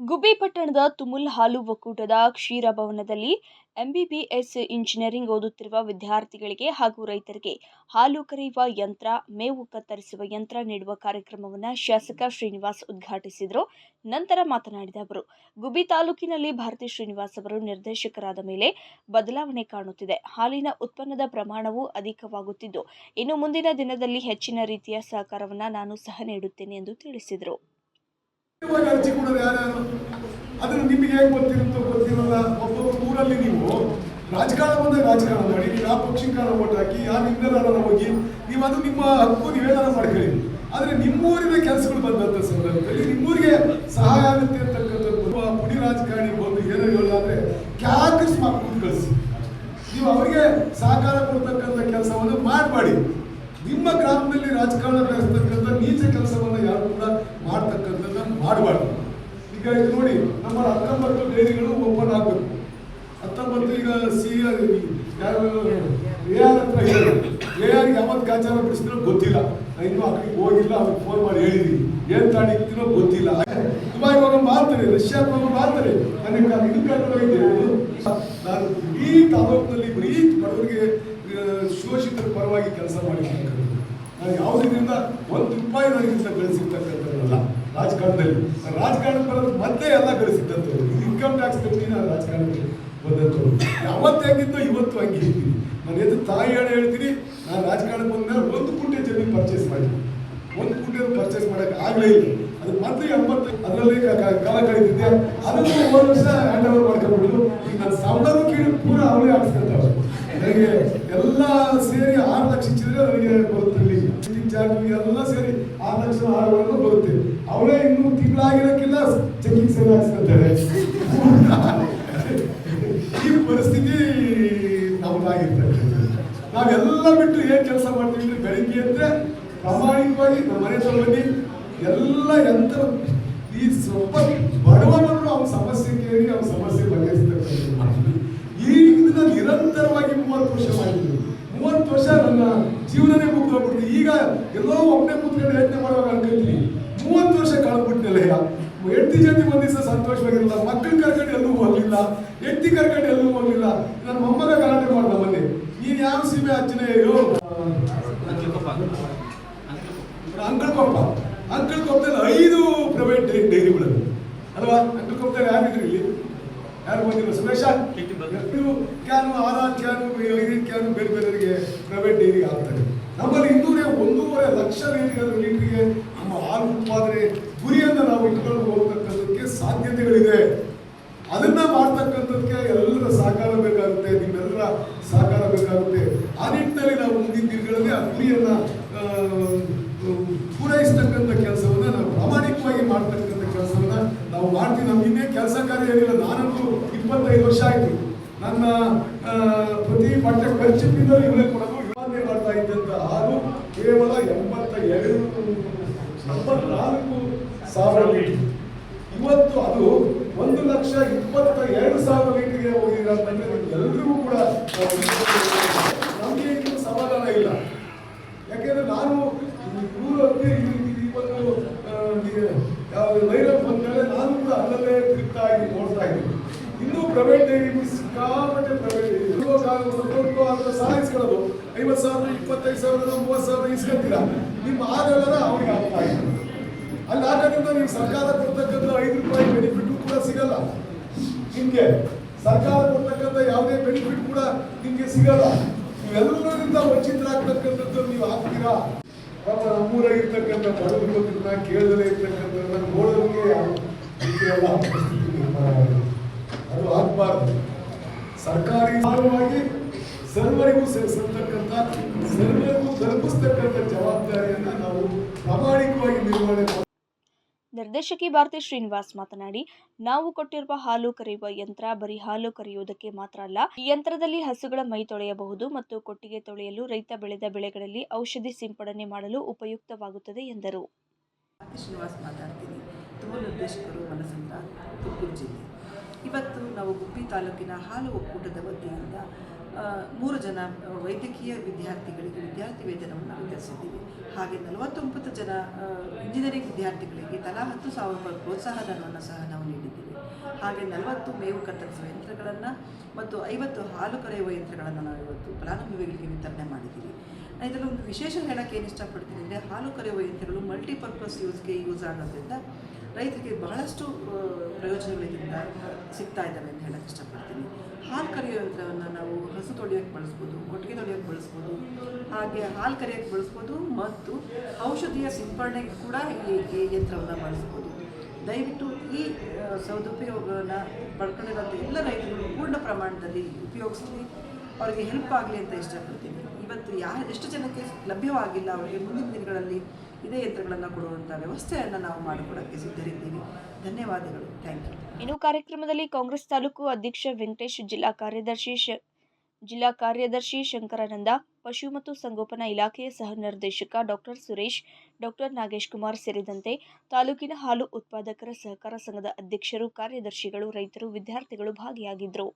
ಗುಬ್ಬಿ ಪಟ್ಟಣದ ತುಮುಲ್ ಹಾಲು ಒಕ್ಕೂಟದ ಕ್ಷೀರ ಭವನದಲ್ಲಿ ಎಂಬಿಬಿಎಸ್ ಇಂಜಿನಿಯರಿಂಗ್ ಓದುತ್ತಿರುವ ವಿದ್ಯಾರ್ಥಿಗಳಿಗೆ ಹಾಗೂ ರೈತರಿಗೆ ಹಾಲು ಕರೆಯುವ ಯಂತ್ರ, ಮೇವು ಕತ್ತರಿಸುವ ಯಂತ್ರ ನೀಡುವ ಕಾರ್ಯಕ್ರಮವನ್ನು ಶಾಸಕ ಶ್ರೀನಿವಾಸ್ ಉದ್ಘಾಟಿಸಿದರು. ನಂತರ ಮಾತನಾಡಿದ ಅವರು, ಗುಬ್ಬಿ ತಾಲೂಕಿನಲ್ಲಿ ಭಾರತಿ ಶ್ರೀನಿವಾಸ್ ಅವರು ನಿರ್ದೇಶಕರಾದ ಮೇಲೆ ಬದಲಾವಣೆ ಕಾಣುತ್ತಿದೆ. ಹಾಲಿನ ಉತ್ಪನ್ನದ ಪ್ರಮಾಣವೂ ಅಧಿಕವಾಗುತ್ತಿದ್ದು, ಇನ್ನು ಮುಂದಿನ ದಿನದಲ್ಲಿ ಹೆಚ್ಚಿನ ರೀತಿಯ ಸಹಕಾರವನ್ನು ನಾನು ಸಹ ನೀಡುತ್ತೇನೆ ಎಂದು ತಿಳಿಸಿದರು. ಕೊಡೋದು ಯಾರ್ಯಾರು? ಅದನ್ನು ನಿಮಗೆ ಹೇಗೆ ಗೊತ್ತಿರುತ್ತೋ ಗೊತ್ತಿರಲ್ಲ. ಒಬ್ಬೊಬ್ಬ ಊರಲ್ಲಿ ನೀವು ರಾಜಕಾರಣ ಬಂದಾಗ ರಾಜಕಾರಣ ಮಾಡಿ, ನೀವು ಯಾವ ಪಕ್ಷಿಕಾರ ಓಟ್ ಹಾಕಿ, ಯಾವ ನಿಮ್ಮೆಲ್ಲಾರ ಹೋಗಿ, ನೀವು ಅದು ನಿಮ್ಮ ಹಕ್ಕು ನೀವೇನಾರ ಮಾಡ್ಕೊಳ್ಳಿ ಆದರೆ ನಿಮ್ಮೂರಿನ ಕೆಲಸಗಳು ಬಂದಂತ ಸಂದರ್ಭದಲ್ಲಿ ನಿಮ್ಮೂರಿಗೆ ಸಹಾಯ ಆಗುತ್ತೆ ಅಂತಕ್ಕಂಥದ್ದು ಒಬ್ಬ ಪುಡಿ ರಾಜಕಾರಣಿ ಬಂದು ಏನೋ ಹೇಳೋದಾದ್ರೆ ಕ್ಯಾಕರ್ಸ್ ಮಕ್ಕಳು ಕಳಿಸಿ ನೀವು ಅವರಿಗೆ ಸಹಕಾರ ಕೊಡ್ತಕ್ಕಂಥ ಕೆಲಸವನ್ನು ಮಾಡಬೇಡಿ ನಿಮ್ಮ ಗ್ರಾಮದಲ್ಲಿ ರಾಜಕಾರಣ ಬೆಳೆಸ್ತಕ್ಕಂಥ ನೀಚ ಕೆಲಸವನ್ನು ಯಾರು ಕೂಡ ಮಾಡಬಾರ್ದು ಈಗ ಇದು ನೋಡಿ, ನಮ್ಮ ಹತ್ತೊಂಬತ್ತು ಡೈರಿಗಳು ಓಪನ್ ಆಗಬೇಕು. ಹತ್ತೊಂಬತ್ತು ಈಗ ಸಿ ಯಾರು ಆರ್ ಹತ್ರ ಎ ಆರ್ ಯಾವತ್ತು ಕಾಚಾರ ಬಿಡಿಸಿದ್ರು ಗೊತ್ತಿಲ್ಲ. ನಾನು ಇನ್ನೂ ಆ ಹೋಗಿಲ್ಲ, ಅವ್ರಿಗೆ ಫೋನ್ ಮಾಡಿ ಹೇಳಿದ್ವಿ ಏನ್ ತಾಣಿಕ್ತಿರೋ ಗೊತ್ತಿಲ್ಲ. ದುಬಾಯ್ ಇವಾಗ ಮಾಡ್ತಾರೆ, ರಷ್ಯಾ ಹೋಗೋ ಮಾಡ್ತಾರೆ. ನನಗೆ ಇದು ಕರ್ಕೊಂಡು ನಾನು ಈ ತಾಲೂಕಿನಲ್ಲಿ ಬರೀ ಬಡವರಿಗೆ ಶೋಷಿತರ ಪರವಾಗಿ ಕೆಲಸ ಮಾಡಿರ್ತಕ್ಕಂಥದ್ದು. ನಾನು ಯಾವುದರಿಂದ ಒಂದು ರೂಪಾಯಿ ನನಗಿಂತ ಗಳಿಸಿರ್ತಕ್ಕಂಥದ್ದಲ್ಲ ರಾಜಕಾರಣದಲ್ಲಿ. ರಾಜಕಾರಣ ಬರೋದು ಮತ್ತೆ ಎಲ್ಲ ಗಳಿಸಿದ್ದಂಥವ್ರು ಇನ್ಕಮ್ ಟ್ಯಾಕ್ಸ್ ಕಟ್ಟಿನ ರಾಜಕಾರಣಕ್ಕೆ ಬಂದಂಥವ್ರು ಯಾವತ್ತು ಹೆಂಗಿದ್ದೋ ಇವತ್ತು ಹಂಗೆ ಹೇಳ್ತೀನಿ ನಾನು ಎದ್ದು ತಾಯಿ ಹೇಳಿ ಹೇಳ್ತೀನಿ, ನಾನು ರಾಜಕಾರಣಕ್ಕೆ ಬಂದ ಮೇಲೆ ಒಂದು ಕುಂಟೆ ಜಮೀನ್ ಪರ್ಚೇಸ್ ಮಾಡಿ. ಒಂದು ಕುಂಟೆ ಪರ್ಚೇಸ್ ಮಾಡಕ್ಕೆ ಆಗಲೇ ಇಲ್ಲ. ಅದು ಮತ್ತೆ ಎಂಬತ್ತು, ಅದರಲ್ಲಿ ಕಾಲ ಕಳೀತಿದ್ದೆ ಅದನ್ನು ಒಂದು ವರ್ಷ ಹ್ಯಾಂಡ್ ಓವರ್ ಮಾಡ್ಕೊಂಡ್ಬಿಟ್ಟು, ಈಗ ನನ್ನ ಸಂಬಳನೂ ಕೀಳು ಪೂರ ಅವಳೇ ಆಡಿಸ್ಕೊಂತಾರೆ ನನಗೆ ಎಲ್ಲ ಸೇರಿ ಆರು ಲಕ್ಷ ಚಿಲ್ಲರೆ ನನಗೆ ಬರುತ್ತೆ ಇಲ್ಲಿ ಚಾರ್ಜ್ ಎಲ್ಲ ಸೇರಿ ಆರು ಲಕ್ಷ ಆರು ಅವಳೇ ಇನ್ನೂ ತಿಂಗಳಾಗಿರೋಕ್ಕಿಲ್ಲ ಚೆಕಿಂಗ್ ಸೇವೆ ಹಾಕ್ಸ್ಕೊತಾರೆ ಈ ಪರಿಸ್ಥಿತಿ ನಮ್ದಾಗಿರ್ತದೆ. ನಾವೆಲ್ಲ ಬಿಟ್ಟು ಏನ್ ಕೆಲಸ ಮಾಡ್ತೀವಿ ಬೆಳಿಗ್ಗೆ ಅಂದ್ರೆ ಪ್ರಾಮಾಣಿಕವಾಗಿ ನಮ್ಮ ಮನೆ ಹತ್ರ ಬನ್ನಿ ಎಲ್ಲ ಯಂತ್ರ ಈ ಸ್ವಲ್ಪ ಬಡವನನ್ನು ಅವನ ಸಮಸ್ಯೆ ಕೇಳಿ ಅವ್ನ ಸಮಸ್ಯೆ ಮಾಡ್ತೀವಿ. ಈಗ ನಿರಂತರವಾಗಿ ಮೂವತ್ತು ವರ್ಷ ಮಾಡಿದ್ವಿ ಮೂವತ್ತು ವರ್ಷ ನನ್ನ ಜೀವನನೇ ಮುಗ್ದೋಗ್ಬಿಡ್ತು ಈಗ ಎಲ್ಲೋ ಒಬ್ಬನೇ ಕಳೆದ್ಬಿಟ್ನಲ್ಲ ಹೆಂಡತಿ ಜೊತೆ ಒಂದ್ ದಿವಸ ಸಂತೋಷವಾಗಿರಲಿಲ್ಲ ಮಕ್ಕಳು ಕರ್ಕೊಂಡು ಎಲ್ಲೂ ಹೋಗಲಿಲ್ಲ ಹೆಂಡತಿ ಕರ್ಕೊಂಡು ಎಲ್ಲೂ ಹೋಗಲಿಲ್ಲ. ನನ್ನ ಮೊಮ್ಮಗ ಗಲಾಟೆ ಮಾಡ್ದ ಮೊನ್ನೆ. ನೀನ್ ಯಾವ ಸೀಮೆ ಹಚ್ಚಿನ ಅಂಕಲ್ ಕೊಪ್ಪ ಅಂಕಲ್ ಕೊಪ್ಪದಲ್ಲಿ ಐದು ಪ್ರೈವೇಟ್ ಡೈರಿಗಳು ಅಲ್ವಾ? ಅಂಕಲ್ ಕೊಪ್ಪದಲ್ಲಿ ಯಾರಿದ್ರು ಇಲ್ಲಿ? ಯಾರು ಬಂದಿಲ್ಲ ಸುರೇಶ? ನೀವು ಕ್ಯಾನು ಆರಾರು ಕ್ಯಾನು ಐದು ಕ್ಯಾನು ಬೇರೆ ಬೇರೆಯವರಿಗೆ ಪ್ರೈವೇಟ್ ಡೈರಿಗೆ ಹಾಕ್ತಾರೆ ನಮ್ಮಲ್ಲಿ ಇನ್ನೂರೇ ಒಂದೂವರೆ ಲಕ್ಷ ಲೀಟರ್ ಲೀಟರ್ಗೆ ನಮ್ಮ ಹಾಲು ಉತ್ಪಾದನೆ ಗುರಿಯನ್ನು ನಾವು ಇಟ್ಕೊಂಡು ಹೋಗ್ತಕ್ಕಂಥದ್ದಕ್ಕೆ ಸಾಧ್ಯತೆಗಳಿದೆ ಅದನ್ನ ಮಾಡ್ತಕ್ಕಂಥದ್ದಕ್ಕೆ ಎಲ್ಲರ ಸಹಕಾರ ಬೇಕಾಗುತ್ತೆ ನಿಮ್ಮೆಲ್ಲರ ಸಹಕಾರ ಬೇಕಾಗುತ್ತೆ ಆ ನಿಟ್ಟಿನಲ್ಲಿ ನಾವು ಮುಂದಿನ ದಿನಗಳಲ್ಲಿ ಆ ಗುರಿಯನ್ನ ಪೂರೈಸ್ತಕ್ಕಂಥ ಕೆಲಸವನ್ನ ನಾವು ಪ್ರಾಮಾಣಿಕವಾಗಿ ಮಾಡ್ತಕ್ಕಂಥ ಕೆಲಸವನ್ನ ನಾವು ಮಾಡ್ತೀವಿ. ನಮ್ಗೆ ಇನ್ನೇ ಕೆಲಸ ಕಾರ್ಯ ಏನಿಲ್ಲ. ನಾನಂತೂ ಇಪ್ಪತ್ತೈದು ವರ್ಷ ಆಯ್ತು. ನನ್ನ ಪ್ರತಿ ಪಠ್ಯ ಖರ್ಚಿನಿಂದ ಇವರೇ ಕೊಡೋದು ವಿವಾದನೆ ಮಾಡ್ತಾ ಇದ್ದಂತ ಹಾಲು ಕೇವಲ ಎಂಬತ್ತ ಎರಡು ಎಂಬತ್ನಾಲ್ಕು ಸಾವಿರ ಇವತ್ತು ಅದು ಒಂದು ಲಕ್ಷ ಇಪ್ಪತ್ತ ಎರಡು ಸಾವಿರ ಲೀಟರ್ಗೆ ಹೋಗಿದೆ ಅಂತಂದ್ರೆ ಎಲ್ರಿಗೂ ಕೂಡ ನಮಗೆ ಇದು ಸಮಾಧಾನ ಇಲ್ಲ. ಯಾಕೆಂದ್ರೆ ನಾನು ಊರಲ್ಲಿ ಇವತ್ತು ವೈರಲ್ ಬಂದ್ಮೇಲೆ ನಾನು ಕೂಡ ಅಲ್ಲಲ್ಲೇ ತಿರುಗ್ತಾ ಇದ್ದೀನಿ, ನೋಡ್ತಾ ಇದ್ದೀನಿ. ಇನ್ನೂ ಪ್ರೈವೇಟ್ ಡೈರಿ ಸಿಕ್ಕಾಪಟ್ಟೆ ಪ್ರೈವೇಟ್ ಡೈರಿ ಸಹ ಇಸ್ಕೊಳ್ಳೋದು ಐವತ್ತು ಸಾವಿರ, ಇಪ್ಪತ್ತೈದು ಸಾವಿರ, ಮೂವತ್ತು ಸಾವಿರ ಇಸ್ಕೊಳ್ತೀರಾ ನಿಮ್ಮ ಆಗೆಲ್ಲರ ಅವ್ರಿಗೆ ಆಗ್ತಾ ಇದೆ ಅಲ್ಲಿ ಆದ್ದರಿಂದ ನೀವು ಸರ್ಕಾರ ಕೊಡ್ತಕ್ಕಂಥ ಐದು ರೂಪಾಯಿ ಬೆನಿಫಿಟ್ ಕೂಡ ಸಿಗಲ್ಲ. ನಿಮ್ಗೆ ಸರ್ಕಾರ ಕೊಡ್ತಕ್ಕಂಥ ಯಾವುದೇ ಬೆನಿಫಿಟ್ ಕೂಡ ನಿಮ್ಗೆ ಸಿಗಲ್ಲ. ನೀವೆಲ್ಲರಿಂದ ವಂಚಿತರಾಗ್ತಕ್ಕಂಥದ್ದು ನೀವು ಆಗ್ತೀರಾ ಪಾಪ ನಮ್ಮೂರ ಇರ್ತಕ್ಕಂಥ ಬಡವರು ಇದನ್ನ ಕೇಳದಲ್ಲೇ ಇರ್ತಕ್ಕಂಥ ನೋಡೋದಕ್ಕೆ. ಅದು ಆಗ್ಬಾರ್ದು. ಸರ್ಕಾರಿ ಸರ್ವರಿಗೂ ಸೇರಿಸತಕ್ಕಂಥ, ಸರ್ವರಿಗೂ ತಲುಪಿಸ್ತಕ್ಕಂಥ ಜವಾಬ್ದಾರಿಯನ್ನ ನಾವು ಪ್ರಾಮಾಣಿಕವಾಗಿ ನಿರ್ವಹಣೆ ಮಾಡಿ ನಿರ್ದೇಶಕಿ ಭಾರತಿ ಶ್ರೀನಿವಾಸ್ ಮಾತನಾಡಿ, ನಾವು ಕೊಟ್ಟಿರುವ ಹಾಲು ಕರೆಯುವ ಯಂತ್ರ ಬರೀ ಹಾಲು ಕರೆಯುವುದಕ್ಕೆ ಮಾತ್ರ ಅಲ್ಲ, ಈ ಯಂತ್ರದಲ್ಲಿ ಹಸುಗಳ ಮೈ ತೊಳೆಯಬಹುದು ಮತ್ತು ಕೊಟ್ಟಿಗೆ ತೊಳೆಯಲು ರೈತ ಬೆಳೆದ ಬೆಳೆಗಳಲ್ಲಿ ಔಷಧಿ ಸಿಂಪಡಣೆ ಮಾಡಲು ಉಪಯುಕ್ತವಾಗುತ್ತದೆ ಎಂದರು. ಶ್ರೀನಿವಾಸ್ ಇವತ್ತು ನಾವು ಗುಬ್ಬಿ ತಾಲೂಕಿನ ಹಾಲು ಒಕ್ಕೂಟದ ವತಿಯಿಂದ ಮೂರು ಜನ ವೈದ್ಯಕೀಯ ವಿದ್ಯಾರ್ಥಿಗಳಿಗೆ ವಿದ್ಯಾರ್ಥಿ ವೇತನವನ್ನು ವಿತರಿಸಿದ್ದೀವಿ. ಹಾಗೆ ನಲವತ್ತೊಂಬತ್ತು ಜನ ಇಂಜಿನಿಯರಿಂಗ್ ವಿದ್ಯಾರ್ಥಿಗಳಿಗೆ ತಲಾ ಹತ್ತು ಸಾವಿರ ರೂಪಾಯಿ ಪ್ರೋತ್ಸಾಹ ಧನವನ್ನು ಸಹ ನಾವು ನೀಡಿದ್ದೀವಿ. ಹಾಗೆ ನಲವತ್ತು ಮೇವು ಕತ್ತರಿಸುವ ಯಂತ್ರಗಳನ್ನು ಮತ್ತು ಐವತ್ತು ಹಾಲು ಕರೆಯುವ ಯಂತ್ರಗಳನ್ನು ನಾವು ಇವತ್ತು ಫಲಾನುಭವಿಗಳಿಗೆ ವಿತರಣೆ ಮಾಡಿದ್ದೀವಿ. ಇದರಲ್ಲಿ ಒಂದು ವಿಶೇಷ ಹೇಳೋಕ್ಕೆ ಏನು ಇಷ್ಟಪಡ್ತೀನಿ ಅಂದರೆ ಹಾಲು ಕರೆಯುವ ಯಂತ್ರಗಳು ಮಲ್ಟಿಪರ್ಪಸ್ ಯೂಸ್ಗೆ ಯೂಸ್ ಆಗೋದ್ರಿಂದ ರೈತರಿಗೆ ಬಹಳಷ್ಟು ಪ್ರಯೋಜನಗಳಿಂದ ಸಿಗ್ತಾ ಇದ್ದಾವೆ ಅಂತ ಹೇಳಕ್ಕೆ ಇಷ್ಟಪಡ್ತೀನಿ. ಹಾಲು ಕರೆಯೋ ಯಂತ್ರವನ್ನು ನಾವು ಹಸು ತೊಳೆಯೋಕ್ಕೆ ಬಳಸ್ಬೋದು, ಕೊಟ್ಟಿಗೆ ತೊಳೆಯೋಕ್ಕೆ ಬಳಸ್ಬೋದು, ಹಾಗೆ ಹಾಲು ಕರೆಯೋಕ್ಕೆ ಬಳಸ್ಬೋದು ಮತ್ತು ಔಷಧಿಯ ಸಿಂಪಡಣೆಗೆ ಕೂಡ ಈ ಈ ಯಂತ್ರವನ್ನು ಬಳಸ್ಬೋದು. ದಯವಿಟ್ಟು ಈ ಸದುಪಯೋಗವನ್ನು ಪಡ್ಕೊಂಡಿರೋಂಥ ಎಲ್ಲ ರೈತರು ಪೂರ್ಣ ಪ್ರಮಾಣದಲ್ಲಿ ಉಪಯೋಗಿಸ್ಲಿ ಅವರಿಗೆ ಹೆಲ್ಪ್ ಆಗಲಿ ಅಂತ ಇಷ್ಟಪಡ್ತೀನಿ. ಇವತ್ತು ಯಾರು, ಎಷ್ಟು ಜನಕ್ಕೆ ಲಭ್ಯವಾಗಿಲ್ಲ, ಅವರಿಗೆ ಮುಂದಿನ ದಿನಗಳಲ್ಲಿ ಇದೇ ಯಂತ್ರಗಳನ್ನು ಕೊಡುವಂತಹ ವ್ಯವಸ್ಥೆಯನ್ನು ನಾವು ಮಾಡಿಕೊಡೋಕ್ಕೆ ಸಿದ್ಧರಿದ್ದೀವಿ. ಧನ್ಯವಾದಗಳು. ಥ್ಯಾಂಕ್ ಯು ಇನ್ನು ಕಾರ್ಯಕ್ರಮದಲ್ಲಿ ಕಾಂಗ್ರೆಸ್ ತಾಲೂಕು ಅಧ್ಯಕ್ಷ ವೆಂಕಟೇಶ್, ಜಿಲ್ಲಾ ಕಾರ್ಯದರ್ಶಿ ಜಿಲ್ಲಾ ಕಾರ್ಯದರ್ಶಿ ಶಂಕರಾನಂದ, ಪಶು ಮತ್ತು ಸಂಗೋಪನಾ ಇಲಾಖೆಯ ಸಹ ನಿರ್ದೇಶಕ ಡಾಕ್ಟರ್ ಸುರೇಶ್ ಡಾಕ್ಟರ್ ನಾಗೇಶ್ ಕುಮಾರ್ ಸೇರಿದಂತೆ ತಾಲೂಕಿನ ಹಾಲು ಉತ್ಪಾದಕರ ಸಹಕಾರ ಸಂಘದ ಅಧ್ಯಕ್ಷರು, ಕಾರ್ಯದರ್ಶಿಗಳು, ರೈತರು, ವಿದ್ಯಾರ್ಥಿಗಳು ಭಾಗಿಯಾಗಿದ್ದರು